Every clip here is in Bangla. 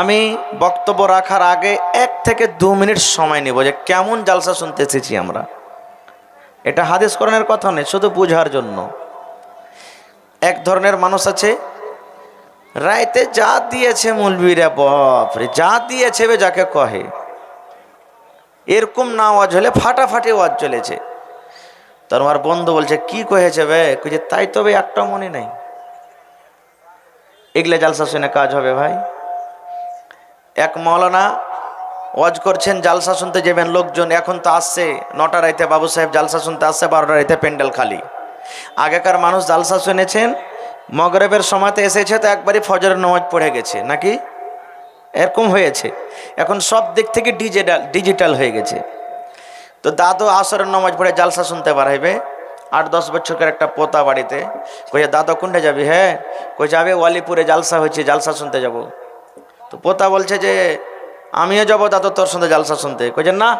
আমি বক্তব্য রাখার আগে এক থেকে দু মিনিট সময় নেব যে কেমন জালসা শুনতে এসেছি আমরা। এটা হাদিস করণের কথা নেই শুধু বোঝার জন্য। এক ধরনের মানুষ আছে, রাইতে যা দিয়েছে মুলবিরা বাপরে, যা দিয়েছে বে যাকে কহে, এরকম না আওয়াজ হলে ফাটাফাটি আওয়াজ চলেছে। তার আমার বন্ধু বলছে, কি কহেছে বে? কইছে, তাই তবে একটা মনে নেই। এগুলো জালসা শুনে কাজ হবে ভাই। এক মৌলানা ওয়াজ করছেন, জালসা শুনতে যাবেন লোকজন। এখন তো আসছে, নটা রাইতে বাবু সাহেব জালসা শুনতে আসছে, বারোটা রাইতে প্যান্ডেল খালি। আগেকার মানুষ জালসা শুনেছেন, মগরবের সময়তে এসেছে তো একবারই ফজরের নামাজ পড়ে গেছে, নাকি? এরকম হয়েছে। এখন সব দিক থেকে ডিজিটাল ডিজিটাল হয়ে গেছে। তো দাদু আসরের নামাজ পড়ে জালসা শুনতে পারাইবে। আট দশ বছরকার একটা পোতা বাড়িতে কইছে দাদা, কোনটা যাবি? হ্যাঁ কই যাবে, ওয়ালিপুরে জালসা হয়েছে, জালসা শুনতে যাব। তো পোতা বলছে যে, আমিও যাব দাদু তোর সঙ্গে জালসা শুনতে। কইছে না,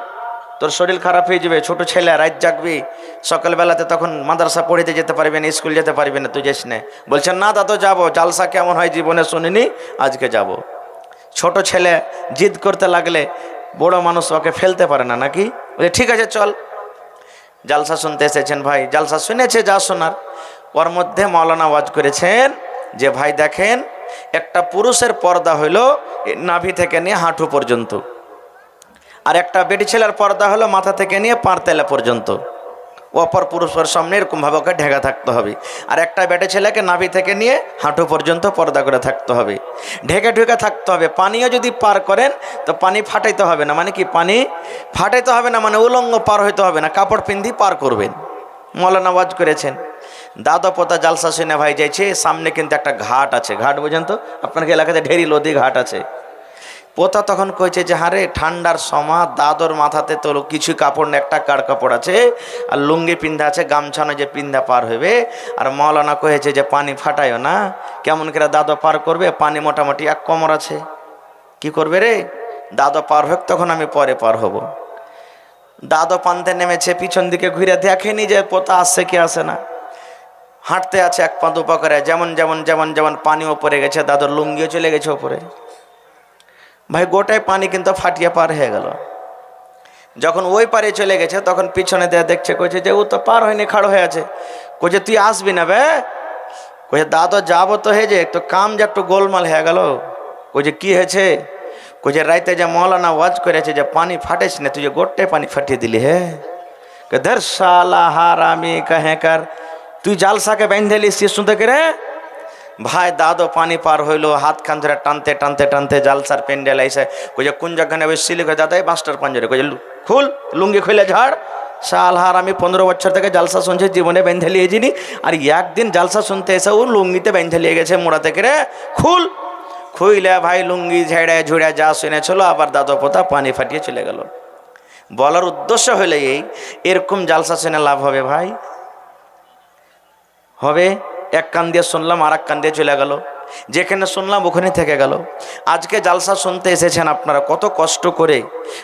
তোর শরীর খারাপ হয়ে যাবে, ছোট ছেলে, রাত জাগবি, সকালবেলাতে তখন মাদ্রাসা পড়িতে যেতে পারবি না, স্কুল যেতে পারবি না, তুই যাস না। বলছেন না দাদু যাব, জালসা কেমন হয় জীবনে শুনিনি, আজকে যাব। ছোট ছেলে জিদ করতে লাগলে বড় মানুষ ওকে ফেলতে পারে না, নাকি? বলে ঠিক আছে, চল। জালসা শুনতে এসেছেন, ভাই, জালসা শুনেছে, যা শোনার। ওর মধ্যে মৌলানা ওয়াজ করেছেন যে, ভাই, দেখেন একটা পুরুষের পর্দা হইল নাভি থেকে নিয়ে হাঁটু পর্যন্ত। আর একটা বেটি ছেলের পর্দা হলো মাথা থেকে নিয়ে পাঁড়তেলা পর্যন্ত। অপর পুরুষের সামনে এরকমভাবে ওকে ঢেকা থাকতে হবে। আর একটা বেটে ছেলেকে নাভি থেকে নিয়ে হাঁটু পর্যন্ত পর্দা করে থাকতে হবে। ঢেকে ঢেকে থাকতে হবে। পানিও যদি পার করেন, তো পানি ফাটাইতে হবে না। মানে কি? পানি ফাটাইতে হবে না মানে উলঙ্গ পার হইতে হবে না। কাপড় পিন্ধি পার করবেন। মৌলানা ওয়াজ করেছেন। দাদা পোতা জালসা শুনে ভাই যাইছে, সামনে কিন্তু একটা ঘাট আছে। ঘাট বুঝেন তো? আপনার এলাকাতে ঢেরি লদি ঘাট আছে। পোতা তখন কইছে যে, হারে, ঠান্ডার সময় দাদর মাথাতে তো কিছু কাপড় না একটা কার কাপড় আছে, আর লুঙ্গি পিন্ধা আছে গামছানো যে পিন্ধা পার হইবে। আর মৌলানা কয়েছে যে, পানি ফাটাইও না, কেমন করে দাদো পার করবে, পানি মোটামুটি এক কমর আছে। কি করবে রে? দাদো পার হোক, তখন আমি পরে পার হব। দাদো পানতে নেমেছে, পিছন দিকে ঘুরে দেখেনি যে, পোতা আসছে কি আসে না। হাঁটতে আছে এক পা দুপা করে যেমন যেমন যেমন যেমন পানি ওপরে গেছে, দাদর লুঙ্গিও চলে গেছে ওপরে। ভাই, গোটায় পানি কিন্তু ফাটিয়ে পার হয়ে গেল। যখন ওই পারে চলে গেছে, তখন পিছনে দেয়া দেখছে, কইছে যে ও তো পার হয়নি, খাড় হয়ে আছে। কইছে, তুই আসবি না বে? কইছে, দাদা, যাব তো হে যে তো কাম যে, একটু গোলমাল হয়ে গেল। কইছে, কি হয়েছে? কইছে, রাইতে যে মৌলানা ওয়াজ করেছে যে, পানি ফাটেছ না, তুই যে গোটে পানি ফাটিয়ে দিলি হে? ধর সালা হার, আমি কাহে কার তুই জালসাকে বেঁধে লিস শুনতে করে ভাই, দাদো পানি পার হইল, হাত খান ধরে টানতে টানতে টানতে জালসার প্যান্ডেল আইসে কইছে কোন জায়গায় নেবে সিলিকে দাদাই মাস্টার পাঞ্জরে কইছে খুল, লুঙ্গি খুলে ঝাড়। সাল হার, আমি পনেরো বছর থেকে জালসা শুনছি, জীবনে বেঁধে লিয়েছিনি। আর একদিন জালসা শুনতে এসে ও লুঙ্গিতে বেঁধে লিয়ে গেছে মোড়া থেকে রে। খুল। খুইলে ভাই, লুঙ্গি ঝেড়ে, ঝুড়ে যা শুনেছিল, আবার দাদো পোতা পানি ফাটিয়ে চলে গেল। বলার উদ্দেশ্য হলে এই, এরকম জালসা শুনে লাভ হবে ভাই। হবে, এক কান দিয়ে শুনলাম আর এক কান দিয়ে চলে গেল। যেখানে শুনলাম, ওখানে থেকে গেল। আজকে জালসা শুনতে এসেছেন আপনারা, কত কষ্ট করে।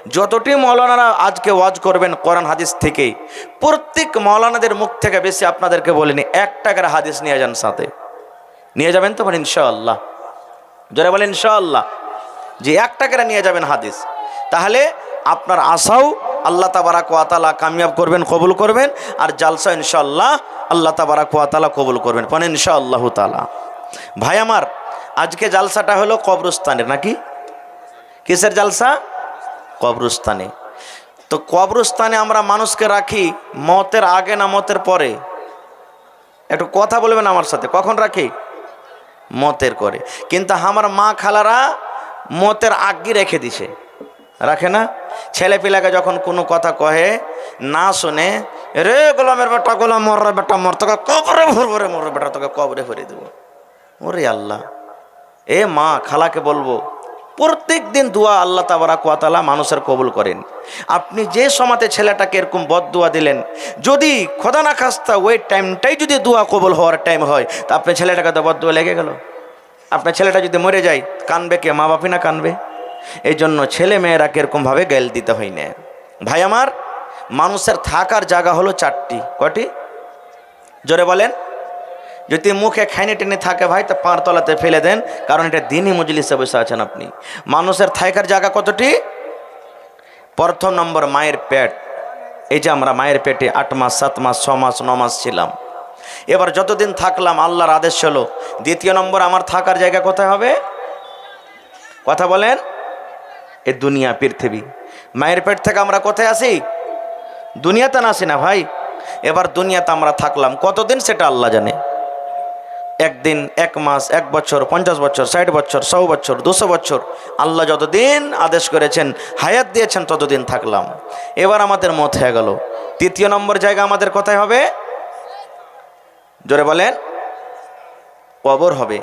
যতটি মৌলানারা আজকে ওয়াজ করবেন কোরআন হাদিস থেকে, প্রত্যেক মৌলানাদের মুখ থেকে বেশি আপনাদেরকে বলিনি এক টাকার হাদিস নিয়ে যান সাথে। নিয়ে যাবেন তো বলেন, ইনশাআল্লাহ। যারা বলেন, ইনশাআল্লাহ। যে এক টাকার নিয়ে যাবেন হাদিস। তাহলে আপনার আশাও আল্লাহ তাবারাক ওয়াতালা কামিয়াব করবেন, কবুল করবেন, আর জালসা ইনশাল্লাহ আল্লাহ তাবারাক ওয়াতালা কবুল করবেন। পনে ইনশাআল্লাহ তালা ভাই আমার, আজকে জালসাটা হলো কবরস্থানের নাকি? কিসের জালসা? কবরস্থানে। তো কবরস্থানে আমরা মানুষকে রাখি মতের আগে না মতের পরে? একটু কথা বলবেন আমার সাথে, কখন রাখি? মতের করে। কিন্তু আমার মা খালারা মতের আগে রেখে দিছে। রাখে না? ছেলে পিলাকে যখন কোনো কথা কহে, না শুনে, রে গোলামের বেটা, গোলাম মররে বেটা, মর তোকে কবরে ভরবো রে বেটা, তোকে কবরে ভরে দেবো। ওরে আল্লাহ। এ মা খালাকে বলব প্রত্যেক দিন দোয়া আল্লাহ তাবারা কোয়াতালা মানুষের কবুল করেন। আপনি যে সমাতে ছেলেটাকে এরকম বদ দোয়া দিলেন, যদি খোদা না খাস্তা, ওই টাইমটাই যদি দোয়া কবুল হওয়ার টাইম হয়, তা আপনার ছেলেটাকে তো বদ দোয়া লেগে গেল। আপনার ছেলেটা যদি মরে যায়, কানবে কে? মা বাপি না কানবে? এই জন্য ছেলে মেয়েরা এরকমভাবে গেল দিতে হয় না। ভাই আমার, মানুষের থাকার জায়গা হলো চারটি। কটি জোরে বলেন। যদি মুখে খাইনে টেনে থাকে ভাই, তা পাঁর তলাতে ফেলে দেন, কারণ এটা দিনই মজলিসে বসে আছেন আপনি। মানুষের থাকার জায়গা কতটি? প্রথম নম্বর, মায়ের পেট। এই যে আমরা মায়ের পেটে আট মাস, সাত মাস, ছ মাস, ন মাস ছিলাম। এবার যতদিন থাকলাম, আল্লাহর আদেশ হলো দ্বিতীয় নম্বর, আমার থাকার জায়গা কোথায় হবে? কথা বলেন। এ দুনিয়া পৃথিবী। মায়ের পেট থেকে আমরা কোথায় আসি দুনিয়াতে না আসি না ভাই? এবার দুনিয়াতে আমরা থাকলাম। কতদিন সেটা আল্লাহ জানে। একদিন, এক মাস, এক বছর, পঞ্চাশ বছর, ষাট বছর শো বছর, দুশো বছর আল্লাহ যতদিন আদেশ করেছেন, হায়াত দিয়েছেন, ততদিন থাকলাম। এবার আমাদের মত হয়ে গেল। তৃতীয় নম্বর জায়গা আমাদের কোথায় হবে? জোরে বলেন। কবর হবে।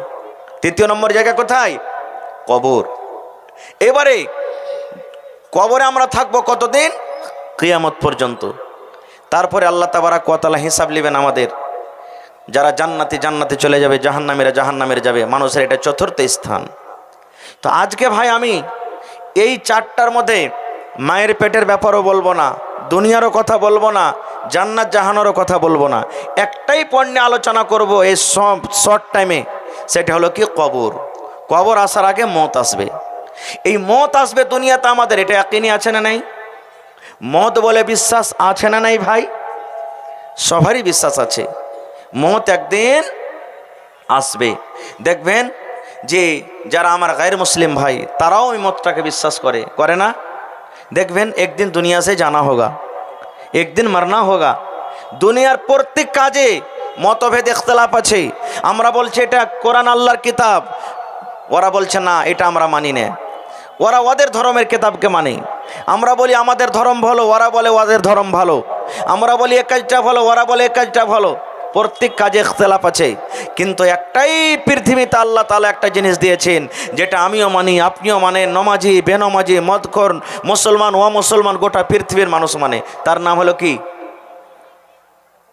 তৃতীয় নম্বর জায়গা কোথায়? কবর। এবারে কবরে আমরা থাকব কতদিন? কিয়ামত পর্যন্ত। তারপরে আল্লাহ তাবারা কতালা হিসাব নেবেন আমাদের। যারা জান্নাতি, জান্নাতে চলে যাবে, জাহান্নামেরা জাহান্নামের যাবে, মানুষের এটা চতুর্থ স্থান। তো আজকে ভাই আমি এই চারটার মধ্যে মায়ের পেটের ব্যাপারও বলব না, দুনিয়ারও কথা বলব না, জান্নাত জাহানোরও কথা বলব না। একটাই পণ্যে আলোচনা করব এই সব শর্ট টাইমে সেটা হলো কি কবর। কবর আসার আগে মত আসবে। এই মত আসবে দুনিয়াতে আমাদের, এটা একই আছে না নাই? মত বলে বিশ্বাস আছে না নাই ভাই? সবারই বিশ্বাস আছে। মত একদিন আসবে। দেখবেন যে যারা আমার গায়ের মুসলিম ভাই, তারাও ওই মতটাকে বিশ্বাস করে। করে না? দেখবেন একদিন দুনিয়া সে জানা হোগা, একদিন মারনা হোগা। দুনিয়ার প্রত্যেক কাজে মতভেদ, ইখতলাফ আছে। আমরা বলছি এটা কোরআন আল্লাহর কিতাব। ওরা বলছে, না, এটা আমরা মানি না। ওরা ওদের ধর্মের কেতাবকে মানে। আমরা বলি আমাদের ধর্ম ভালো, ওরা বলে ওদের ধর্ম ভালো। আমরা বলি এ কাজটা ভালো, ওরা বলে এ কাজটা ভালো। প্রত্যেক কাজে ইখতলাফ আছে। কিন্তু একটাই পৃথিবীতে আল্লাহ তালা একটা জিনিস দিয়েছেন, যেটা আমিও মানি, আপনিও মানে নমাজি, বেনমাজি মদকর মুসলমান ও মুসলমান গোটা পৃথিবীর মানুষ মানে। তার নাম হলো কি?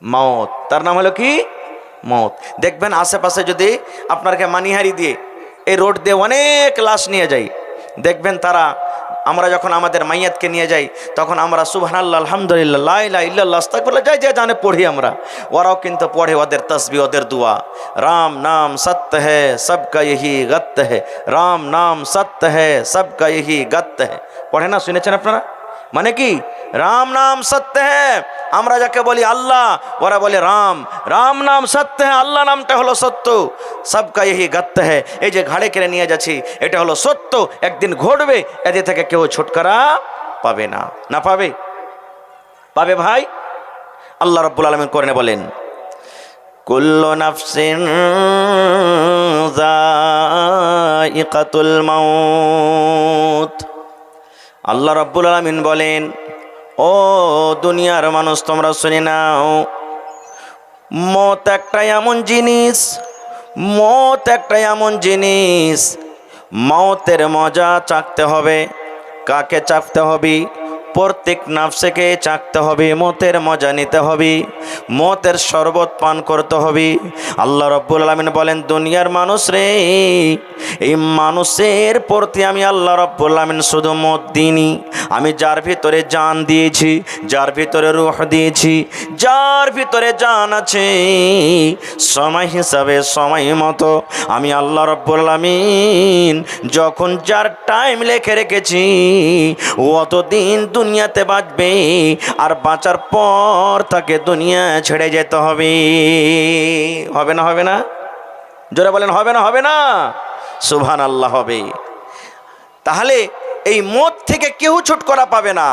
মত তার নাম হলো কি? মত দেখবেন আশেপাশে যদি আপনাকে মানিহারি দিয়ে এই রোড দিয়ে অনেক লাশ নিয়ে যাই দেখবেন তারা, আমরা যখন আমাদের মাইয়াতকে নিয়ে যাই, তখন আমরা সুবহানাল্লাহ, আলহামদুলিল্লাহ লাইলা ইল্লাল্লাহ, আস্তাগফিরুল্লাহ, যাই যে জানে পড়ি আমরা। ওরাও কিন্তু পড়ে ওদের তসবি, ওদের দোয়া। রাম নাম সত্য হে, সবকা ইহি গত্য হে। রাম নাম সত্য হে, সবকা ইহি গত্য হে। পড়ে না, শুনেছেন আপনারা? মানে কি? রাম নাম সত্য হ্যাঁ। আমরা যাকে বলি আল্লাহ, ওরা বলে রাম। রাম নাম সত্য হ্যাঁ আল্লাহ নামটা হলো সত্য। সবকা यही গত্য হ্যাঁ। এই যে ঘাড়ে কেড়ে নিয়ে যাচ্ছি, এটা হলো সত্য। একদিন ঘটবে, এদের থেকে কেউ ছুটকারা পাবে না। না পাবে? পাবে ভাই? আল্লাহ রব্বুল আলমিন করে বলেন, কুল্লু মাউত। আল্লাহ রব্বুল আলমিন বলেন, ও দুনিয়ার মানুষ, তোমরা শুনে নাও, মত একটা এমন জিনিস, মত একটা এমন জিনিস, মতের মজা চাকতে হবে, কাকে চাপতে হবে? প্রত্যেক নাফসেকে চাকতে হবে, মতের মজা নিতে হবে, মতের শরবত পান করতে হবে। আল্লাহ রব্বুল আলমিন বলেন, দুনিয়ার মানুষ রে, এই মানুষের প্রতি আমি আল্লাহ রব্বুল আলমিন শুধু মত দিইনি। আমি যার ভিতরে জান দিয়েছি, যার ভিতরে রুহ দিয়েছি, যার ভিতরে জান আছে, সময় হিসাবে সময় মতো আমি আল্লাহ রব্বুল আলমিন যখন যার টাইম লেখে রেখেছি, অতদিন দুনিয়াতে বাঁচবে আর বাঁচার পর তাকে দুনিয়া ছেড়ে যেতে হবে। হবে না হবে না? জোরে বলেন, হবে না হবে না? সুভান আল্লাহ হবে। তাহলে এই মত থেকে কেউ ছুটকরা পাবে না।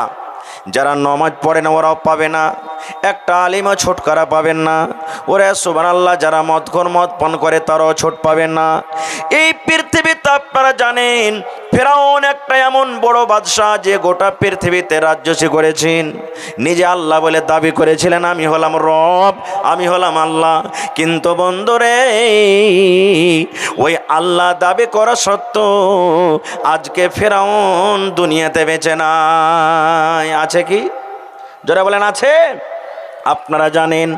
যারা নমাজ পড়ে না, ওরাও পাবে না। একটা আলিমও ছুটকারা পাবেন না। ওরা সুবান আল্লাহ যারা মদখর, মদ পান করে, তারাও ছোট পাবেন না। এই পৃথিবীতে আপনারা জানেন, ফেরাউন একটা এমন বড় বাদশাহ যে গোটা পৃথিবীতে রাজ্য রাজ্যসী করেছেন। নিজে আল্লাহ বলে দাবি করেছিলেন, আমি হলাম রব, আমি হলাম আল্লাহ। কিন্তু বন্ধুরে, ওই আল্লাহ দাবি করা সত্ত্বেও আজকে ফেরাউন দুনিয়াতে বেঁচে নাই। আছে কি? যারা বলেন, আছে? আপনারা জানেন,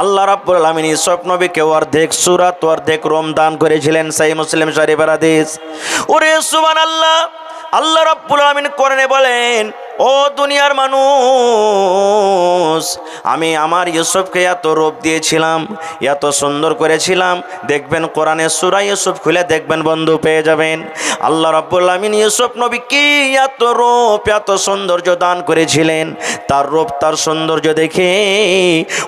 আল্লাহ রাব্বুল আলামিন ইসব নবীকে অর্ধেক সুরাত, অর্ধেক রোম দান করেছিলেন, সাই মুসলিম শরীফের হাদিস। ওরে সুবহানাল্লাহ, আল্লাহ রাব্বুল আলামিন কোরআনে বলেন, ও দুনিয়ার মানুষ আমি আমার ইউসুফকে এত রূপ দিয়েছিলাম, এত সুন্দর করেছিলাম। দেখবেন কোরআনের সুরা ইউসুফ খুলে দেখবেন বন্ধু পেয়ে যাবেন। আল্লাহ রাব্বুল আমিন ইউসুফ নবী কি এত রূপ, এত সৌন্দর্য দান করেছিলেন? তার রূপ, তার সৌন্দর্য দেখে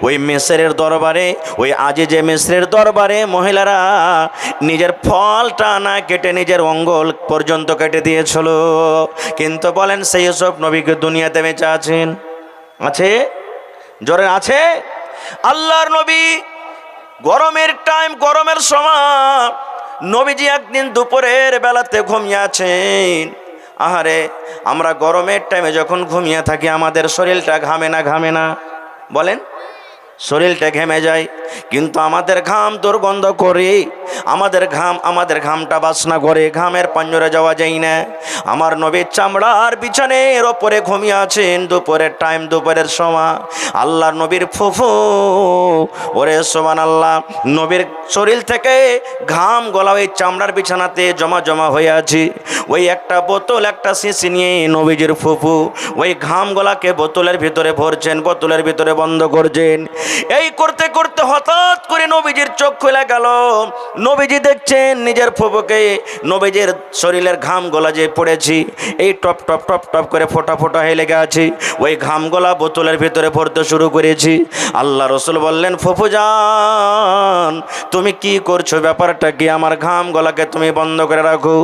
ওই মেসরের দরবারে, ওই আজে যে মেসরের দরবারে মহিলারা নিজের ফলটা না কেটে নিজের অঙ্গল পর্যন্ত কেটে দিয়েছিল। কিন্তু বলেন সেই সব নবীকে দুনিয়াতে বেঁচে আছেন? আছে? জোরে আছে? আল্লাহর নবী গরমের টাইম গরমের সময় নবীজি একদিন দুপুরের বেলাতে ঘুমিয়ে আছেন। আহারে, আমরা গরমের টাইমে যখন ঘুমিয়ে থাকি, আমাদের শরীরটা ঘামে না ঘামে না। বলেন, শরীরটা ঘেমে যায়, কিন্তু আমাদের ঘাম দুর্গন্ধ করে। আমাদের ঘাম, আমাদের ঘামটা বাসনা করে, ঘামের পাঞ্জরে যাওয়া যায় না। আমার নবীর চামড়ার বিছানের ওপরে ঘুমিয়ে আছেন, দুপুরের টাইম দুপুরের সময়। আল্লাহর নবীর ফুফু, ওরে সোমান আল্লাহ নবীর শরীর থেকে ঘাম গলা ওই চামড়ার বিছানাতে জমা জমা হয়ে আছে। ওই একটা বোতল, একটা শিশি নিয়ে নবীজির ফুফু, ওই ঘাম গলাকে বোতলের ভিতরে ভরছেন, বোতলের ভিতরে বন্ধ করছেন। এই করতে করতে হঠাৎ করে নবীজির চোখ খুলে গেল। নবীজি দেখছেন, নিজের ফুফুকে নবীজির শরীরের ঘাম গলা যে পড়েছি, এই টপ টপ টপ টপ করে ফোটা ফোটা হয়ে লেগে আছে, ওই ঘাম গলা বোতলের ভিতরে ভরতে শুরু করেছি। আল্লাহ রসুল বললেন, ফুফু যান তুমি কি করছ? ব্যাপারটা কি? আমার ঘাম গলাকে তুমি বন্ধ করে রাখো।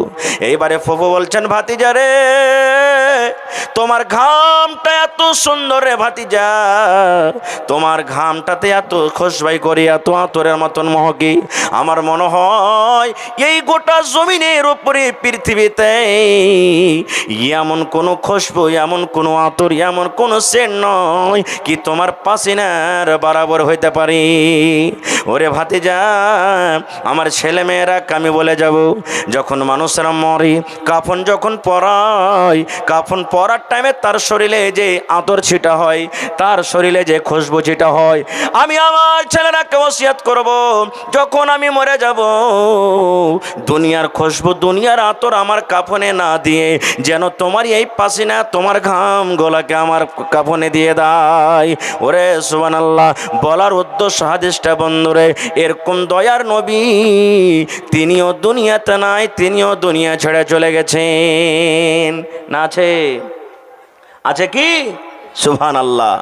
এইবারে ফুফু বলছেন, ভাতিজা রে তোমার ঘামটা এত সুন্দর রে ভাতিজা। তোমার ঘামটাতে এত খোসবাই করি, এত আতরের মতন মহকি। আমার মনে হয় এই গোটা জমিনের উপরে পৃথিবীতে এমন কোনো খুশবু এমন কোনো আতর, এমন কোনো সেন নয় কি তোমার পাসিনার বরাবর হইতে পারি। ওরে ভাতিজা, আমার ছেলে মেয়েরা আমি বলে যাব, যখন মানুষরা মরে, কাফন যখন পরায়, কাফন পরার টাইমে তার শরীরে যে আতর ছিটা হয়, তার শরীরে যে খুশবু ছিটা হয়, আমি আমার ছেলেরাকে ওসিয়াত করব। যখন আমি মরে যাব, দুনিয়ার খুশবু, দুনিয়ার আতর আমার কাফনে না দিয়ে, যেন তোমার এই পাসিনা, তোমার ঘাম গলাকে আমার কাফনে দিয়ে দেয়। ওরে সুবান আল্লাহ বলার উদ্দেশ্য হাদিসটা বন্ধুরে, এরকম দয়ার নবী তিনিও দুনিয়াতে নাই, তিনিও দুনিয়া ছেড়ে চলে গেছেন। না আছে? আছে কি? সুহান আল্লাহ